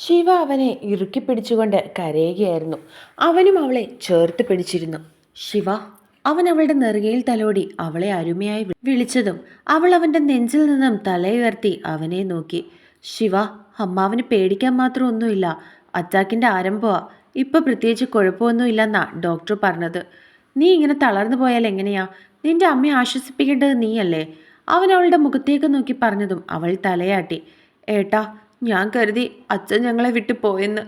ശിവ അവനെ ഇറുക്കി പിടിച്ചുകൊണ്ട് കരയുകയായിരുന്നു. അവനും അവളെ ചേർത്ത് പിടിച്ചിരുന്നു. ശിവ അവൻ അവളുടെ നെറുകയിൽ തലോടി അവളെ അരുമയായി വിളിച്ചതും അവൾ അവന്റെ നെഞ്ചിൽ നിന്നും തലയുയർത്തി അവനെ നോക്കി. ശിവ അമ്മാവന് പേടിക്കാൻ മാത്രം ഒന്നുമില്ല അറ്റാക്കിന്റെ ആരംഭമാ. ഇപ്പൊ പ്രത്യേകിച്ച് കുഴപ്പമൊന്നുമില്ലെന്നാ ഡോക്ടർ പറഞ്ഞത്. നീ ഇങ്ങനെ തളർന്നു പോയാൽ എങ്ങനെയാ? നിന്റെ അമ്മയെ ആശ്വസിപ്പിക്കേണ്ടത് നീയല്ലേ? അവൻ അവളുടെ മുഖത്തേക്ക് നോക്കി പറഞ്ഞതും അവൾ തലയാട്ടി. ഏട്ടാ ഞാൻ കരുതി അച്ഛൻ ഞങ്ങളെ വിട്ടു പോയെന്ന്.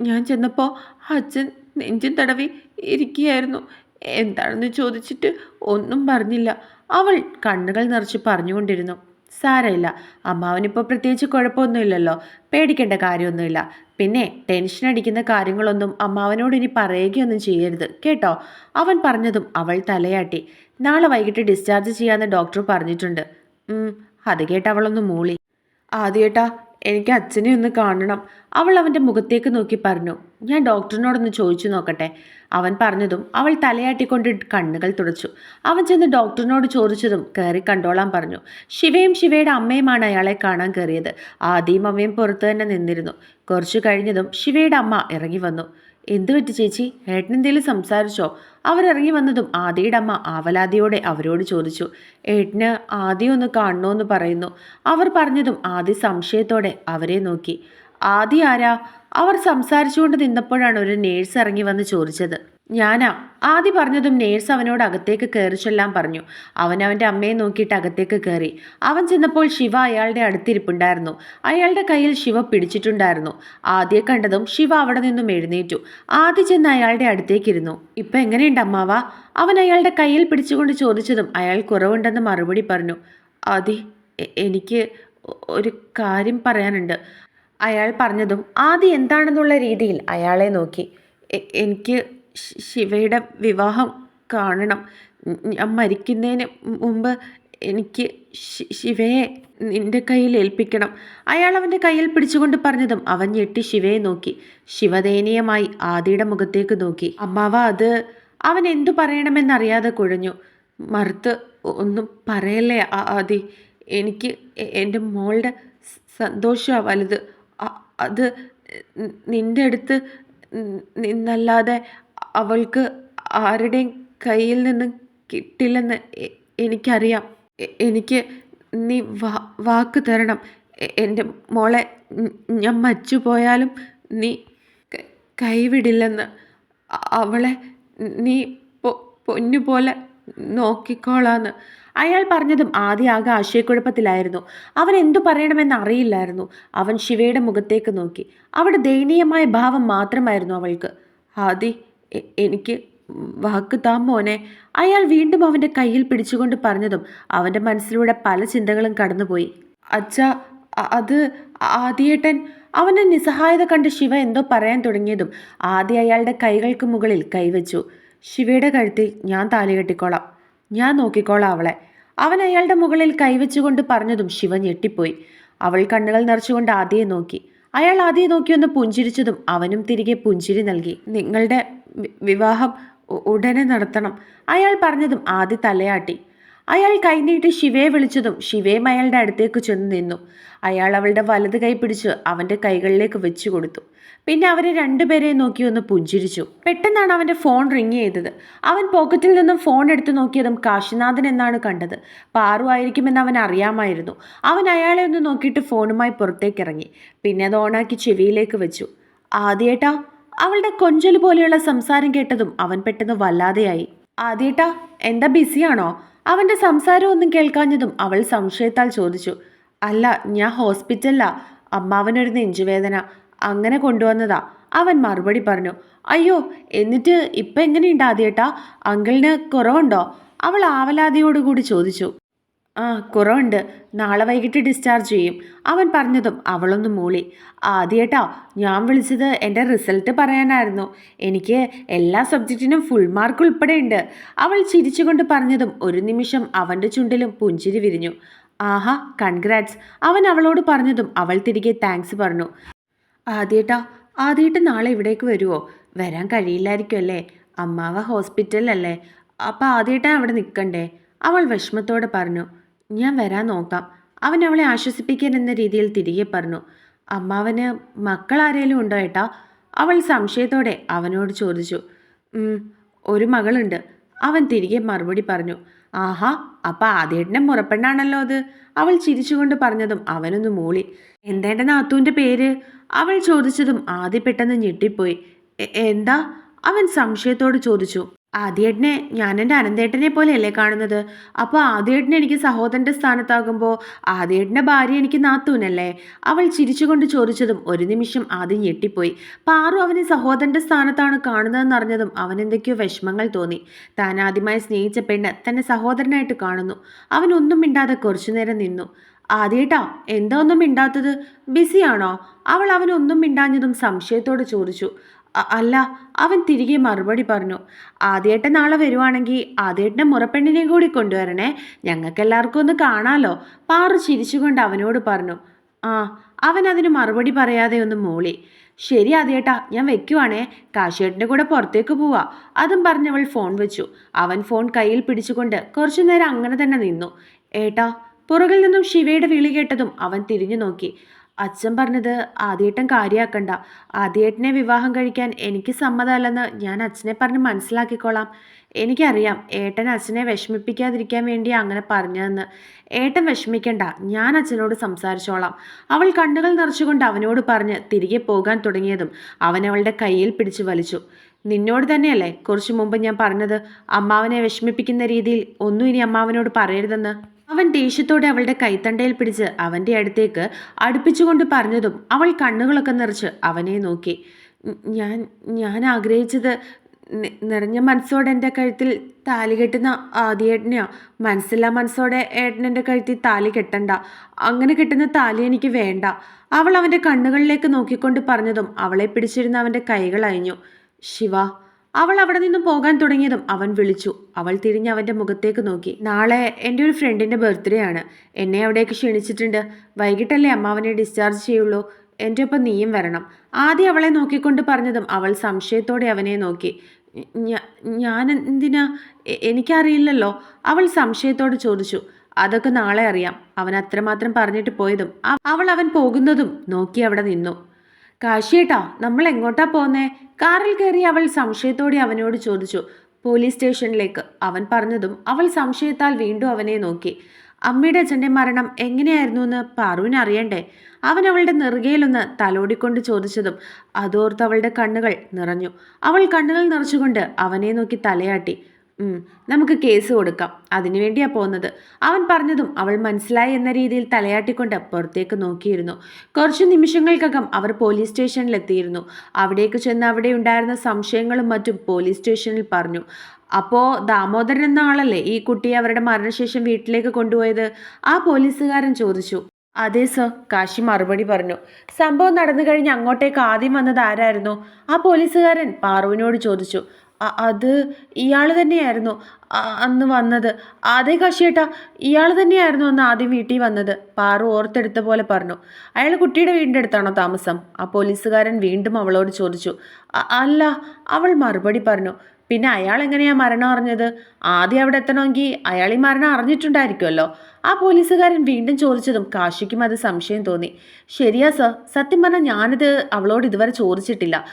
ഞാൻ ചെന്നപ്പോൾ അച്ഛൻ നെഞ്ചും തടവി ഇരിക്കുകയായിരുന്നു. എന്താണെന്ന് ചോദിച്ചിട്ട് ഒന്നും പറഞ്ഞില്ല. അവൾ കണ്ണുകൾ നിറച്ച് പറഞ്ഞുകൊണ്ടിരുന്നു. സാരമില്ല അമ്മാവനിപ്പോൾ പ്രത്യേകിച്ച് കുഴപ്പമൊന്നുമില്ലല്ലോ. പേടിക്കേണ്ട കാര്യമൊന്നുമില്ല. പിന്നെ ടെൻഷൻ അടിക്കുന്ന കാര്യങ്ങളൊന്നും അമ്മാവനോട് ഇനി പറയുകയൊന്നും ചെയ്യരുത് കേട്ടോ? അവൻ പറഞ്ഞതും അവൾ തലയാട്ടി. നാളെ വൈകിട്ട് ഡിസ്ചാർജ് ചെയ്യാമെന്ന് ഡോക്ടർ പറഞ്ഞിട്ടുണ്ട്. അത് കേട്ട് അവളൊന്ന് മൂളി. ആദ്യേട്ടാ എനിക്ക് അച്ഛനെ ഒന്ന് കാണണം. അവൾ അവന്റെ മുഖത്തേക്ക് നോക്കി പറഞ്ഞു. ഞാൻ ഡോക്ടറിനോടൊന്ന് ചോദിച്ചു നോക്കട്ടെ? അവൻ പറഞ്ഞതും അവൾ തലയാട്ടിക്കൊണ്ട് കണ്ണുകൾ തുടച്ചു. അവൻ ചെന്ന് ഡോക്ടറിനോട് ചോദിച്ചതും കയറി കണ്ടോളാൻ പറഞ്ഞു. ശിവയും ശിവയുടെ അമ്മയുമാണ് അയാളെ കാണാൻ കയറിയത്. ആദ്യം അമ്മയും പുറത്തു തന്നെ നിന്നിരുന്നു. കുറച്ചു കഴിഞ്ഞതും ശിവയുടെ അമ്മ ഇറങ്ങി വന്നു. എന്തു പറ്റി ചേച്ചി? ഏട്ടനെന്തേലും സംസാരിച്ചോ? അവരിറങ്ങി വന്നതും ആദിയുടെ അമ്മ ആവലാതിയോടെ അവരോട് ചോദിച്ചു. ഏട്ടന് ആദ്യം ഒന്ന് കാണണമെന്ന് പറയുന്നു. അവർ പറഞ്ഞതും ആദി സംശയത്തോടെ അവരെ നോക്കി. ആദി ആരാ? അവർ സംസാരിച്ചുകൊണ്ട് നിന്നപ്പോഴാണ് ഒരു നേഴ്സ് ഇറങ്ങി വന്ന് ചോദിച്ചത്. ഞാനാ. ആദി പറഞ്ഞതും നേഴ്സ് അവനോട് അകത്തേക്ക് കയറി ചൊല്ലാൻ പറഞ്ഞു. അവൻ അവന്റെ അമ്മയെ നോക്കിയിട്ട് അകത്തേക്ക് കയറി അവൻ ചെന്നപ്പോൾ ശിവ അയാളുടെ അടുത്തിരിപ്പുണ്ടായിരുന്നു. അയാളുടെ കയ്യിൽ ശിവ പിടിച്ചിട്ടുണ്ടായിരുന്നു. ആദ്യം കണ്ടതും ശിവ അവിടെ നിന്നും എഴുന്നേറ്റു. ആദ്യ ചെന്ന് അയാളുടെ അടുത്തേക്കിരുന്നു. ഇപ്പം എങ്ങനെയുണ്ട് അമ്മാവ? അവൻ അയാളുടെ കയ്യിൽ പിടിച്ചുകൊണ്ട് ചോദിച്ചതും അയാൾ കുറവുണ്ടെന്ന് മറുപടി പറഞ്ഞു. ആദി എനിക്ക് ഒരു കാര്യം പറയാനുണ്ട്. അയാൾ പറഞ്ഞതും ആദി എന്താണെന്നുള്ള രീതിയിൽ അയാളെ നോക്കി. എനിക്ക് ശിവയുടെ വിവാഹം കാണണം. ഞാൻ മരിക്കുന്നതിന് മുമ്പ് എനിക്ക് ശിവയെ നിന്റെ കയ്യിൽ ഏൽപ്പിക്കണം. അയാൾ അവന്റെ കയ്യിൽ പിടിച്ചുകൊണ്ട് പറഞ്ഞതും അവൻ ഞെട്ടി ശിവയെ നോക്കി. ശിവദയനീയമായി ആദിയുടെ മുഖത്തേക്ക് നോക്കി. അമ്മാവ അത് അവൻ എന്തു പറയണമെന്നറിയാതെ കുഴഞ്ഞു. മറുത്ത് ഒന്നും പറയല്ലേ ആദി? എനിക്ക് എന്റെ മോളുടെ സന്തോഷമാണ് വലുത്. അത് നിന്റെ അടുത്ത് നിന്നല്ലാതെ അവൾക്ക് ആരുടെയും കയ്യിൽ നിന്ന് കിട്ടില്ലെന്ന് എനിക്കറിയാം. എനിക്ക് നീ വാ വാക്ക് തരണം. എന്റെ മോളെ ഞാൻ മരിച്ചു പോയാലും നീ കൈവിടില്ലെന്ന് അവളെ നീ പൊന്നുപോലെ നോക്കിക്കോളാന്ന്. അയാൾ പറഞ്ഞതും ആദ്യ ആകെ ആശയക്കുഴപ്പത്തിലായിരുന്നു. അവൻ എന്തു പറയണമെന്ന് അറിയില്ലായിരുന്നു. അവൻ ശിവയുടെ മുഖത്തേക്ക് നോക്കി. അവിടെ ദയനീയമായ ഭാവം മാത്രമായിരുന്നു അവൾക്ക്. ആദി എനിക്ക് വാക്ക് താ മോനെ. അയാൾ വീണ്ടും അവന്റെ കയ്യിൽ പിടിച്ചുകൊണ്ട് പറഞ്ഞതും അവന്റെ മനസ്സിലൂടെ പല ചിന്തകളും കടന്നുപോയി. അച്ഛ അത് ആദിയേട്ടൻ. അവന്റെ നിസ്സഹായത കണ്ട് ശിവ എന്തോ പറയാൻ തുടങ്ങിയതും ആദ്യ അയാളുടെ കൈകൾക്ക് മുകളിൽ കൈവച്ചു. ശിവയുടെ കഴുത്തിൽ ഞാൻ താലി കെട്ടിക്കോളാം. ഞാൻ നോക്കിക്കോളാം അവളെ. അവൻ അയാളുടെ മുകളിൽ കൈവച്ചുകൊണ്ട് പറഞ്ഞതും ശിവ ഞെട്ടിപ്പോയി. അവൾ കണ്ണുകൾ നിറച്ചുകൊണ്ട് ആദ്യയെ നോക്കി. അയാൾ ആദ്യം നോക്കിയൊന്ന് പുഞ്ചിരിച്ചതും അവനും തിരികെ പുഞ്ചിരി നൽകി. നിങ്ങളുടെ വിവാഹം ഉടനെ നടത്തണം അയാൾ പറഞ്ഞതും ആദ്യ തലയാട്ടി. അയാൾ കൈനീട്ടി ശിവയെ വിളിച്ചതും ശിവയും അയാളുടെ അടുത്തേക്ക് ചെന്ന് നിന്നു. അയാൾ അവളുടെ വലത് കൈ പിടിച്ച് അവന്റെ കൈകളിലേക്ക് വെച്ചു കൊടുത്തു. പിന്നെ അവരെ രണ്ടുപേരെ നോക്കി ഒന്ന് പുഞ്ചിരിച്ചു. പെട്ടെന്നാണ് അവന്റെ ഫോൺ റിങ് ചെയ്തത്. അവൻ പോക്കറ്റിൽ നിന്നും ഫോൺ എടുത്തു നോക്കിയതും കാശിനാഥൻ എന്നാണ് കണ്ടത്. പാറു ആയിരിക്കുമെന്ന് അവൻ അറിയാമായിരുന്നു. അവൻ അയാളെ ഒന്ന് നോക്കിയിട്ട് ഫോണുമായി പുറത്തേക്ക് ഇറങ്ങി പിന്നെ അത് ഓണാക്കി ചെവിയിലേക്ക് വെച്ചു. ആദ്യേട്ടാ അവളുടെ കൊഞ്ചൽ പോലെയുള്ള സംസാരം കേട്ടതും അവൻ പെട്ടെന്ന് വല്ലാതെയായി. ആദ്യേട്ടാ എന്താ ബിസിയാണോ? അവന്റെ സംസാരമൊന്നും കേൾക്കാഞ്ഞതും അവൾ സംശയത്താൽ ചോദിച്ചു അല്ല ഞാൻ ഹോസ്പിറ്റലിലാ. അമ്മാവനൊരു നെഞ്ചുവേദന. അങ്ങനെ കൊണ്ടുവന്നതാ. അവൻ മറുപടി പറഞ്ഞു അയ്യോ എന്നിട്ട് ഇപ്പം എങ്ങനെയുണ്ട് ആദ്യേട്ടാ? അങ്കിളിന് കുറവുണ്ടോ? അവൾ ആവലാതിയോടുകൂടി ചോദിച്ചു ആ കുറവുണ്ട്. നാളെ വൈകിട്ട് ഡിസ്ചാർജ് ചെയ്യും. അവൻ പറഞ്ഞതും അവളൊന്ന് മൂളി. ആദ്യേട്ടാ ഞാൻ വിളിച്ചത് എന്റെ റിസൾട്ട് പറയാനായിരുന്നു. എനിക്ക് എല്ലാ സബ്ജക്റ്റിനും ഫുൾ മാർക്ക് ഉൾപ്പെടെയുണ്ട്. അവൾ ചിരിച്ചുകൊണ്ട് പറഞ്ഞതും ഒരു നിമിഷം അവന്റെ ചുണ്ടിലും പുഞ്ചിരി വിരിഞ്ഞു. ആഹാ കൺഗ്രാറ്റ്സ് അവൻ അവളോട് പറഞ്ഞതും അവൾ തിരികെ താങ്ക്സ് പറഞ്ഞു. ആദ്യേട്ടാ ആദ്യേട്ട് നാളെ ഇവിടേക്ക് വരുമോ വരാൻ കഴിയില്ലായിരിക്കും അല്ലേ? അമ്മാവ ഹോസ്പിറ്റലിലല്ലേ അപ്പോൾ ആദ്യേട്ടാ അവിടെ നിൽക്കണ്ടേ അവൾ വിഷമത്തോടെ പറഞ്ഞു. ഞാൻ വരാൻ നോക്കാം. അവൻ അവളെ ആശ്വസിപ്പിക്കാൻ എന്ന രീതിയിൽ തിരികെ പറഞ്ഞു. അമ്മാവന് മക്കളാരേലും ഉണ്ടോ ഏട്ടാ? അവൾ സംശയത്തോടെ അവനോട് ചോദിച്ചു. "ഉം, ഒരു മകളുണ്ട്. അവൻ തിരികെ മറുപടി പറഞ്ഞു. ആഹാ അപ്പൊ ആദ്യേട്ടന്റെ മുറപ്പെണ്ണാണല്ലോ അത്. അവൾ ചിരിച്ചുകൊണ്ട് പറഞ്ഞതും അവനൊന്ന് മൂളി. എന്തേണ്ട നാത്തൂന്റെ പേര്? അവൾ ചോദിച്ചതും ആദ്യ പെട്ടെന്ന് ഞെട്ടിപ്പോയി. "എ- എന്താ? അവൻ സംശയത്തോട് ചോദിച്ചു. ആദ്യേട്ടനെ ഞാൻ എന്റെ അനന്തേട്ടനെ പോലെയല്ലേ കാണുന്നത്? അപ്പോൾ ആദ്യേട്ടനെ എനിക്ക് സഹോദരന്റെ സ്ഥാനത്താകുമ്പോൾ ആദ്യേട്ടന്റെ ഭാര്യ എനിക്ക് നാത്തൂനല്ലേ? അവൾ ചിരിച്ചുകൊണ്ട് ചോദിച്ചതും ഒരു നിമിഷം ആദ്യം ഞെട്ടിപ്പോയി. പാറു അവനെ സഹോദരന്റെ സ്ഥാനത്താണ് കാണുന്നതെന്ന് അറിഞ്ഞതും അവൻ എന്തൊക്കെയോ വിഷമങ്ങൾ തോന്നി. താൻ ആദ്യമായി സ്നേഹിച്ച പെണ്ണ് തന്നെ സഹോദരനായിട്ട് കാണുന്നു. അവൻ ഒന്നും മിണ്ടാതെ കുറച്ചുനേരം നിന്നു. ആദ്യേട്ടാ എന്താ ഒന്നും മിണ്ടാത്തത്? ബിസിയാണോ? അവൾ അവനൊന്നും മിണ്ടാഞ്ഞതും സംശയത്തോട് ചോദിച്ചു. "അ- അല്ല അവൻ തിരികെ മറുപടി പറഞ്ഞു ആദ്യേട്ടൻ നാളെ വരുവാണെങ്കിൽ ആദ്യേട്ടനെ മുറപ്പെണ്ണിനെയും കൂടി കൊണ്ടുവരണേ ഞങ്ങൾക്കെല്ലാവർക്കും ഒന്ന് കാണാലോ? പാറു ചിരിച്ചുകൊണ്ട് അവനോട് പറഞ്ഞു ആ അവൻ അതിന് മറുപടി പറയാതെ ഒന്ന് മൂളി ശരി ആദ്യേട്ടാ ഞാൻ വെക്കുവാണേ കാശിയേട്ടന്റെ കൂടെ പുറത്തേക്ക് പോവാ അതും പറഞ്ഞവൾ ഫോൺ വെച്ചു അവൻ ഫോൺ കയ്യിൽ പിടിച്ചുകൊണ്ട് കുറച്ചു നേരം അങ്ങനെ തന്നെ നിന്നു ഏട്ടാ പുറകിൽ നിന്നും ശിവയുടെ വിളി കേട്ടതും അവൻ തിരിഞ്ഞു നോക്കി അച്ഛൻ പറഞ്ഞത് ആദ്യേട്ടൻ കാര്യമാക്കണ്ട ആദ്യേട്ടനെ വിവാഹം കഴിക്കാൻ എനിക്ക് സമ്മതമല്ലെന്ന് ഞാൻ അച്ഛനെ പറഞ്ഞ് മനസ്സിലാക്കിക്കോളാം. എനിക്കറിയാം ഏട്ടൻ അച്ഛനെ വിഷമിപ്പിക്കാതിരിക്കാൻ വേണ്ടി അങ്ങനെ പറഞ്ഞതെന്ന്. ഏട്ടൻ വിഷമിക്കണ്ട ഞാൻ അച്ഛനോട് സംസാരിച്ചോളാം. അവൾ കണ്ണുകൾ നിറച്ചുകൊണ്ട് അവനോട് പറഞ്ഞ് തിരികെ പോകാൻ തുടങ്ങിയതും അവൻ അവളുടെ കയ്യിൽ പിടിച്ചു വലിച്ചു. നിന്നോട് തന്നെയല്ലേ കുറച്ചു മുമ്പ് ഞാൻ പറഞ്ഞത് അമ്മാവനെ വിഷമിപ്പിക്കുന്ന രീതിയിൽ ഒന്നും ഇനി അമ്മാവനോട് പറയരുതെന്ന്? അവൻ ദേഷ്യത്തോടെ അവളുടെ കൈത്തണ്ടയിൽ പിടിച്ച് അവന്റെ അടുത്തേക്ക് അടുപ്പിച്ചുകൊണ്ട് പറഞ്ഞതും അവൾ കണ്ണുകളൊക്കെ നിറച്ച് അവനെ നോക്കി. ഞാൻ ഞാൻ ആഗ്രഹിച്ചത് നിറഞ്ഞ മനസ്സോടെ എന്റെ കഴുത്തിൽ താലി കെട്ടുന്ന ആദ്യേട്ടനെയോ. മനസ്സില്ലാ മനസ്സോടെ ഏട്ടൻ എന്റെ കഴുത്തിൽ താലി കെട്ടണ്ട. അങ്ങനെ കെട്ടുന്ന താലി എനിക്ക് വേണ്ട. അവൾ അവന്റെ കണ്ണുകളിലേക്ക് നോക്കിക്കൊണ്ട് പറഞ്ഞതും അവളെ പിടിച്ചിരുന്ന അവന്റെ കൈകൾ അയഞ്ഞു. ശിവ അവൾ അവിടെ നിന്നും പോകാൻ തുടങ്ങിയതും അവൻ വിളിച്ചു. അവൾ തിരിഞ്ഞ് അവന്റെ മുഖത്തേക്ക് നോക്കി. നാളെ എന്റെ ഒരു ഫ്രണ്ടിന്റെ ബർത്ത്ഡേ ആണ്. എന്നെ അവിടേക്ക് ക്ഷണിച്ചിട്ടുണ്ട്. വൈകിട്ടല്ലേ അമ്മാവനെ ഡിസ്ചാർജ് ചെയ്യുള്ളൂ. എന്റെ ഒപ്പം നീയും വരണം. ആദ്യം അവളെ നോക്കിക്കൊണ്ട് പറഞ്ഞതും അവൾ സംശയത്തോടെ അവനെ നോക്കി. ഞാൻ എന്തിനാ എനിക്കറിയില്ലല്ലോ. അവൾ സംശയത്തോട് ചോദിച്ചു. അതൊക്കെ നാളെ അറിയാം. അവൻ അത്രമാത്രം പറഞ്ഞിട്ട് പോയതും അവൾ അവൻ പോകുന്നതും നോക്കി അവിടെ നിന്നു. കാശിയേട്ടാ നമ്മൾ എങ്ങോട്ടാ പോന്നേ? കാറിൽ കയറി അവൾ സംശയത്തോടെ അവനോട് ചോദിച്ചു. പോലീസ് സ്റ്റേഷനിലേക്ക്. അവൻ പറഞ്ഞതും അവൾ സംശയത്താൽ വീണ്ടും അവനെ നോക്കി. അമ്മയുടെ അച്ഛന്റെ മരണം എങ്ങനെയായിരുന്നു എന്ന് പാറുവിന് അറിയണ്ടേ? അവൻ അവളുടെ നെറുകയിലൊന്ന് തലോടിക്കൊണ്ട് ചോദിച്ചതും അതോർത്ത് അവളുടെ കണ്ണുകൾ നിറഞ്ഞു. അവൾ കണ്ണുകൾ നിറച്ചുകൊണ്ട് അവനെ നോക്കി തലയാട്ടി. "ഉം, നമുക്ക് കേസ് കൊടുക്കാം. അതിനുവേണ്ടിയാ പോകുന്നത് അവൻ പറഞ്ഞതും അവൾ മനസ്സിലായി എന്ന രീതിയിൽ തലയാട്ടിക്കൊണ്ട് പുറത്തേക്ക് നോക്കിയിരുന്നു. കുറച്ച് നിമിഷങ്ങൾക്കകം അവർ പോലീസ് സ്റ്റേഷനിലെത്തിയിരുന്നു അവിടേക്ക് ചെന്ന് അവിടെ ഉണ്ടായിരുന്ന സംശയങ്ങളും മറ്റും പോലീസ് സ്റ്റേഷനിൽ പറഞ്ഞു. അപ്പോൾ ദാമോദരൻ എന്ന ആളല്ലേ ഈ കുട്ടിയെ അവരുടെ മരണശേഷം വീട്ടിലേക്ക് കൊണ്ടുപോയത്? ആ പോലീസുകാരൻ ചോദിച്ചു. അതെ സർ കാശി മറുപടി പറഞ്ഞു. സംഭവം നടന്നു കഴിഞ്ഞ് അങ്ങോട്ടേക്ക് ആദ്യം വന്നത് ആരായിരുന്നു? ആ പോലീസുകാരൻ പാറുവിനോട് ചോദിച്ചു. "അ- അത് ഇയാൾ തന്നെയായിരുന്നു അന്ന് വന്നത്. അതേ കാശിയേട്ടാ ഇയാൾ തന്നെയായിരുന്നു അന്ന് ആദ്യം വീട്ടിൽ വന്നത് പാറു ഓർത്തെടുത്ത പോലെ പറഞ്ഞു. അയാൾ കുട്ടിയുടെ വീടിന്റെ അടുത്താണോ താമസം? ആ പോലീസുകാരൻ വീണ്ടും അവളോട് ചോദിച്ചു. അല്ല അവൾ മറുപടി പറഞ്ഞു. പിന്നെ അയാൾ എങ്ങനെയാ മരണം അറിഞ്ഞത്? ആദ്യം അവിടെ എത്തണമെങ്കിൽ അയാൾ ഈ മരണം അറിഞ്ഞിട്ടുണ്ടായിരിക്കുമല്ലോ. ആ പോലീസുകാരൻ വീണ്ടും ചോദിച്ചതും കാശിക്കും അത് സംശയം തോന്നി. ശരിയാ സർ സത്യം പറഞ്ഞാൽ ഞാനിത് അവളോട് ഇതുവരെ ചോദിച്ചിട്ടില്ല.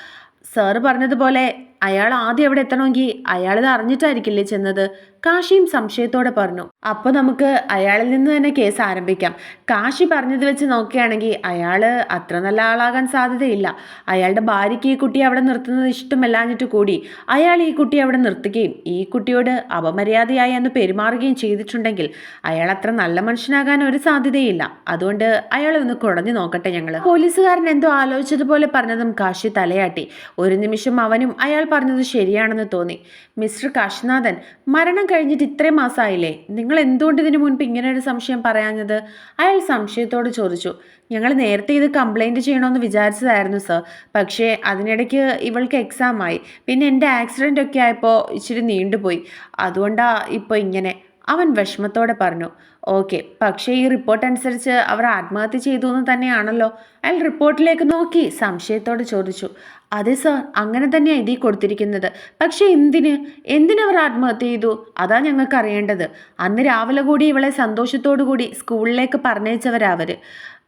സാറ് പറഞ്ഞതുപോലെ അയാൾ ആദ്യം എവിടെ എത്തണമെങ്കിൽ അയാളിത് അറിഞ്ഞിട്ടായിരിക്കില്ലേ ചെന്നത്? കാശിയും സംശയത്തോടെ പറഞ്ഞു അപ്പോൾ നമുക്ക് അയാളിൽ നിന്ന് തന്നെ കേസ് ആരംഭിക്കാം. കാശി പറഞ്ഞത് വെച്ച് നോക്കുകയാണെങ്കിൽ അയാൾ അത്ര നല്ല ആളാകാൻ സാധ്യതയില്ല. അയാളുടെ ഭാര്യയ്ക്ക് ഈ കുട്ടിയെ അവിടെ നിർത്തുന്നത് ഇഷ്ടമല്ലാഞ്ഞിട്ട് കൂടി അയാൾ ഈ കുട്ടി അവിടെ നിർത്തുകയും ഈ കുട്ടിയോട് അപമര്യാദയായി എന്ന് പെരുമാറുകയും ചെയ്തിട്ടുണ്ടെങ്കിൽ അയാൾ അത്ര നല്ല മനുഷ്യനാകാൻ ഒരു സാധ്യതയില്ല. അതുകൊണ്ട് അയാളെ ഒന്ന് കുടഞ്ഞു നോക്കട്ടെ ഞങ്ങൾ പോലീസുകാരൻ എന്തോ ആലോചിച്ചതുപോലെ പറഞ്ഞതും കാശി തലയാട്ടി. ഒരു നിമിഷം അവനും അയാൾ പറഞ്ഞത് ശരിയാണെന്ന് തോന്നി. മിസ്റ്റർ കാശിനാഥൻ മരണം കഴിഞ്ഞിട്ട് ഇത്രയും മാസമായില്ലേ നിങ്ങൾ എന്തുകൊണ്ട് ഇതിനു മുൻപ് ഇങ്ങനെ ഒരു സംശയം പറയാഞ്ഞത്? അയാൾ സംശയത്തോട് ചോദിച്ചു. ഞങ്ങൾ നേരത്തെ ഇത് കംപ്ലൈന്റ് ചെയ്യണമെന്ന് വിചാരിച്ചതായിരുന്നു സർ പക്ഷേ അതിനിടയ്ക്ക് ഇവൾക്ക് എക്സാം ആയി. പിന്നെ എന്റെ ആക്സിഡന്റ് ഒക്കെ ആയപ്പോൾ ഇച്ചിരി നീണ്ടുപോയി. അതുകൊണ്ടാണ് ഇപ്പോൾ ഇങ്ങനെ. അവൻ വിഷമത്തോടെ പറഞ്ഞു. ഓക്കെ പക്ഷേ ഈ റിപ്പോർട്ട് അനുസരിച്ച് അവർ ആത്മഹത്യ ചെയ്തു എന്ന് തന്നെയാണല്ലോ. അയാൾ റിപ്പോർട്ടിലേക്ക് നോക്കി സംശയത്തോടെ ചോദിച്ചു. അതെ സർ അങ്ങനെ തന്നെയാണ് ഇതിൽ കൊടുത്തിരിക്കുന്നത്. പക്ഷേ എന്തിന്? എന്തിനവർ ആത്മഹത്യ ചെയ്തു? അതാ ഞങ്ങൾക്ക് അറിയേണ്ടത് അന്ന് രാവിലെ കൂടി ഇവളെ സന്തോഷത്തോടു കൂടി സ്കൂളിലേക്ക് പറഞ്ഞയച്ചവരവർ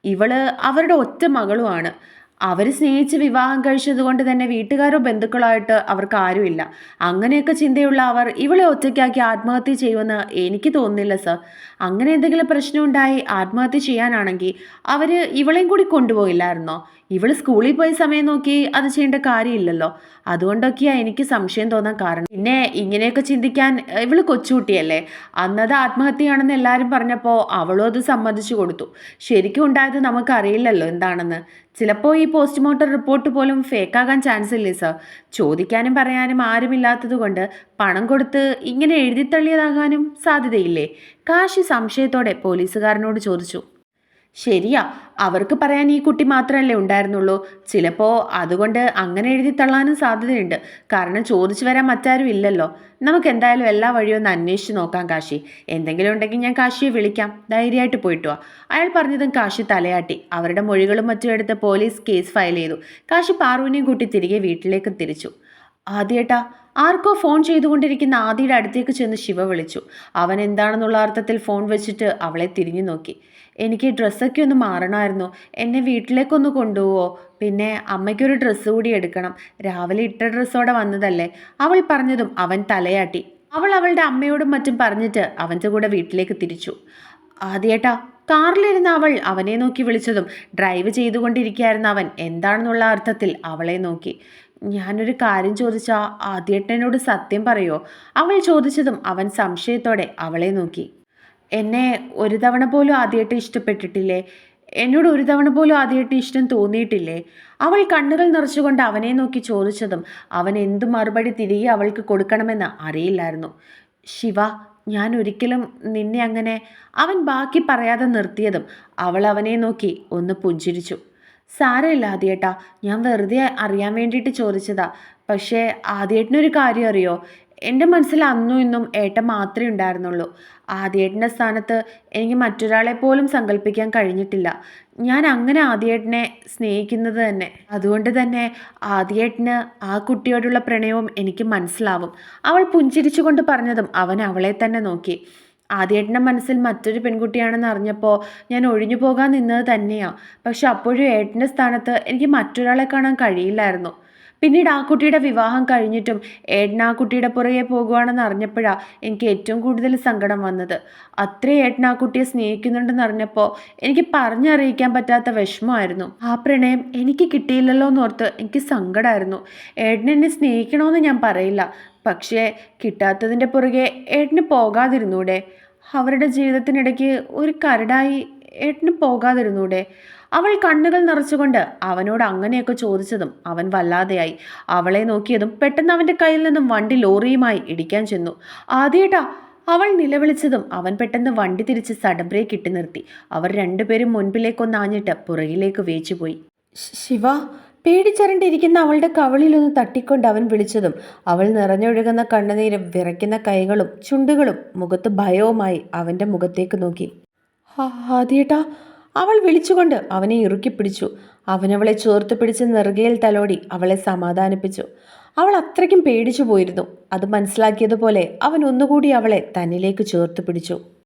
ഇവൾ അവരുടെ ഒറ്റ മകളുമാണ്. അവർ സ്നേഹിച്ച് വിവാഹം കഴിച്ചതുകൊണ്ട് തന്നെ വീട്ടുകാരോ ബന്ധുക്കളോ ആയിട്ട് അവർക്ക് ആരുമില്ല. അങ്ങനെയൊക്കെ ചിന്തയുള്ള അവർ ഇവളെ ഒറ്റയ്ക്കാക്കി ആത്മഹത്യ ചെയ്യുമെന്ന് എനിക്ക് തോന്നുന്നില്ല സർ. അങ്ങനെ എന്തെങ്കിലും പ്രശ്നം ഉണ്ടായി ആത്മഹത്യ ചെയ്യാനാണെങ്കിൽ അവർ ഇവളെയും കൂടി കൊണ്ടുപോയില്ലായിരുന്നോ? ഇവൾ സ്കൂളിൽ പോയ സമയം നോക്കി അത് ചെയ്യേണ്ട കാര്യമില്ലല്ലോ. അതുകൊണ്ടൊക്കെയാണ് എനിക്ക് സംശയം തോന്നാൻ കാരണം. പിന്നെ ഇങ്ങനെയൊക്കെ ചിന്തിക്കാൻ ഇവൾ കൊച്ചുകുട്ടിയല്ലേ? അന്നത് ആത്മഹത്യയാണെന്ന് എല്ലാവരും പറഞ്ഞപ്പോൾ അവളും അത് സമ്മതിച്ചു കൊടുത്തു. ശരിക്കും ഉണ്ടായത് നമുക്കറിയില്ലല്ലോ എന്താണെന്ന്. ചിലപ്പോൾ ഈ പോസ്റ്റ്മോർട്ടം റിപ്പോർട്ട് പോലും ഫേക്കാകാൻ ചാൻസ് ഇല്ലേ സർ ചോദിക്കാനും പറയാനും ആരുമില്ലാത്തത് കൊണ്ട് പണം കൊടുത്ത് ഇങ്ങനെ എഴുതിത്തള്ളിയതാകാനും സാധ്യതയില്ലേ? കാശി സംശയത്തോടെ പോലീസുകാരനോട് ചോദിച്ചു. ശരിയാ അവർക്ക് പറയാൻ ഈ കുട്ടി മാത്രമല്ലേ ഉണ്ടായിരുന്നുള്ളൂ. ചിലപ്പോൾ അതുകൊണ്ട് അങ്ങനെ എഴുതി തള്ളാനും സാധ്യതയുണ്ട്. കാരണം ചോദിച്ചു വരാൻ മറ്റാരും ഇല്ലല്ലോ. നമുക്ക് എന്തായാലും എല്ലാ വഴിയും ഒന്ന് അന്വേഷിച്ച് നോക്കാം കാശി. എന്തെങ്കിലും ഉണ്ടെങ്കിൽ ഞാൻ കാശിയെ വിളിക്കാം. ധൈര്യമായിട്ട് പോയിട്ട് വാ. അയാൾ പറഞ്ഞതും കാശി തലയാട്ടി. അവരുടെ മൊഴികളും മറ്റും എടുത്ത് പോലീസ് കേസ് ഫയൽ ചെയ്തു. കാശി പാർവിനെയും കൂട്ടി തിരികെ വീട്ടിലേക്ക് തിരിച്ചു. ആദ്യേട്ടാ ആർക്കോ ഫോൺ ചെയ്തുകൊണ്ടിരിക്കുന്ന ആദിയുടെ അടുത്തേക്ക് ചെന്ന് ശിവ വിളിച്ചു. അവൻ എന്താണെന്നുള്ള അർത്ഥത്തിൽ ഫോൺ വെച്ചിട്ട് അവളെ തിരിഞ്ഞു നോക്കി. എനിക്ക് ഡ്രസ്സൊക്കെ ഒന്ന് മാറണമായിരുന്നു. എന്നെ വീട്ടിലേക്കൊന്ന് കൊണ്ടുപോവോ? പിന്നെ അമ്മയ്ക്കൊരു ഡ്രസ്സ് കൂടി എടുക്കണം. രാവിലെ ഇട്ട ഡ്രസ്സോടെ വന്നതല്ലേ? അവൾ പറഞ്ഞതും അവൻ തലയാട്ടി. അവൾ അവളുടെ അമ്മയോടും മറ്റും പറഞ്ഞിട്ട് അവന്റെ കൂടെ വീട്ടിലേക്ക് തിരിച്ചു. ആദ്യേട്ടാ കാറിലിരുന്ന അവൾ അവനെ നോക്കി വിളിച്ചതും ഡ്രൈവ് ചെയ്തുകൊണ്ടിരിക്കുകയായിരുന്ന അവൻ എന്താണെന്നുള്ള അർത്ഥത്തിൽ അവളെ നോക്കി. ഞാനൊരു കാര്യം ചോദിച്ചാൽ ആദ്യേട്ടനോട് സത്യം പറയോ? അവൾ ചോദിച്ചതും അവൻ സംശയത്തോടെ അവളെ നോക്കി. എന്നെ ഒരു തവണ പോലും ആദ്യമായിട്ട് ഇഷ്ടപ്പെട്ടിട്ടില്ലേ? എന്നോട് ഒരു തവണ പോലും ആദ്യമായിട്ട് ഇഷ്ടം തോന്നിയിട്ടില്ലേ? അവൾ കണ്ണുകൾ നിറച്ചുകൊണ്ട് അവനെ നോക്കി ചോദിച്ചതും അവൻ എന്തു മറുപടി തിരികെ അവൾക്ക് കൊടുക്കണമെന്ന് അറിയില്ലായിരുന്നു. ശിവ ഞാൻ ഒരിക്കലും നിന്നെ അങ്ങനെ അവൻ ബാക്കി പറയാതെ നിർത്തിയതും അവൾ അവനെ നോക്കി ഒന്ന് പുഞ്ചിരിച്ചു. സാരമില്ല ആദ്യേട്ടാ. ഞാൻ വെറുതെ അറിയാൻ വേണ്ടിയിട്ട് ചോദിച്ചതാ. പക്ഷേ ആദ്യേട്ടനൊരു കാര്യം അറിയോ? എന്റെ മനസ്സിൽ അന്നും ഇന്നും ഏട്ട മാത്രമേ ഉണ്ടായിരുന്നുള്ളൂ. ആദ്യേട്ടന്റെ സ്ഥാനത്ത് എനിക്ക് മറ്റൊരാളെ പോലും സങ്കല്പിക്കാൻ കഴിഞ്ഞിട്ടില്ല. ഞാൻ അങ്ങനെ ആദ്യേട്ടനെ സ്നേഹിക്കുന്നത് തന്നെ. അതുകൊണ്ട് തന്നെ ആദ്യേട്ടന് ആ കുട്ടിയോടുള്ള പ്രണയവും എനിക്ക് മനസ്സിലാവും. അവൾ പുഞ്ചിരിച്ചുകൊണ്ട് പറഞ്ഞതും അവൻ അവളെ തന്നെ നോക്കി. ആദ്യേട്ടന്റെ മനസ്സിൽ മറ്റൊരു പെൺകുട്ടിയാണെന്ന് അറിഞ്ഞപ്പോൾ ഞാൻ ഒഴിഞ്ഞു പോകാൻ നിന്നത് തന്നെയാണ് പക്ഷെ അപ്പോഴും ഏട്ടന്റെ സ്ഥാനത്ത് എനിക്ക് മറ്റൊരാളെ കാണാൻ കഴിയില്ലായിരുന്നു. പിന്നീട് ആ കുട്ടിയുടെ വിവാഹം കഴിഞ്ഞിട്ടും ഏട്ടൻ ആ കുട്ടിയുടെ പുറകെ പോകുവാണെന്ന് അറിഞ്ഞപ്പോഴാണ് എനിക്ക് ഏറ്റവും കൂടുതൽ സങ്കടം വന്നത്. അത്രയും ഏട്ടൻ ആ കുട്ടിയെ സ്നേഹിക്കുന്നുണ്ടെന്ന് അറിഞ്ഞപ്പോൾ എനിക്ക് പറഞ്ഞറിയിക്കാൻ പറ്റാത്ത വിഷമമായിരുന്നു. ആ പ്രണയം എനിക്ക് കിട്ടിയില്ലല്ലോ എന്നോർത്ത് എനിക്ക് സങ്കടമായിരുന്നു ഏട്ടൻ സ്നേഹിക്കണമെന്ന് ഞാൻ പറയില്ല. പക്ഷേ കിട്ടാത്തതിന്റെ പുറകെ ഏട്ടന് പോകാതിരുന്നൂടെ? അവരുടെ ജീവിതത്തിനിടയ്ക്ക് ഒരു കരടായി ഏട്ടന് പോകാതിരുന്നൂടെ? അവൾ കണ്ണുകൾ നിറച്ചുകൊണ്ട് അവനോട് അങ്ങനെയൊക്കെ ചോദിച്ചതും അവൻ വല്ലാതെയായി. അവളെ നോക്കിയതും പെട്ടെന്ന് അവന്റെ കയ്യിൽ നിന്നും വണ്ടി ലോറിയുമായി ഇടിക്കാൻ ചെന്നു. ആദ്യേട്ടാ അവൾ നിലവിളിച്ചതും അവൻ പെട്ടെന്ന് വണ്ടി തിരിച്ച് സഡൻ ബ്രേക്ക് ഇട്ട് നിർത്തി. അവർ രണ്ടുപേരും മുൻപിലേക്കൊന്നാഞ്ഞിട്ട് പുറകിലേക്ക് വേച്ചുപോയി. ശിവ പേടിച്ചരണ്ടിരിക്കുന്ന അവളുടെ കവളിലൊന്ന് തട്ടിക്കൊണ്ട് അവൻ വിളിച്ചതും അവൾ നിറഞ്ഞൊഴുകുന്ന കണ്ണുനീരും വിറയ്ക്കുന്ന കൈകളും ചുണ്ടുകളും മുഖത്ത് ഭയവുമായി അവന്റെ മുഖത്തേക്ക് നോക്കി. ആദ്യേട്ടാ അവൾ വിളിച്ചുകൊണ്ട് അവനെ ഇറുക്കി പിടിച്ചു. അവനവളെ ചേർത്ത് പിടിച്ച് നെറുകയിൽ തലോടി അവളെ സമാധാനിപ്പിച്ചു. അവൾ അത്രയ്ക്കും പേടിച്ചു പോയിരുന്നു. അത് മനസ്സിലാക്കിയതുപോലെ അവൻ ഒന്നുകൂടി അവളെ തന്നിലേക്ക് ചേർത്ത് പിടിച്ചു.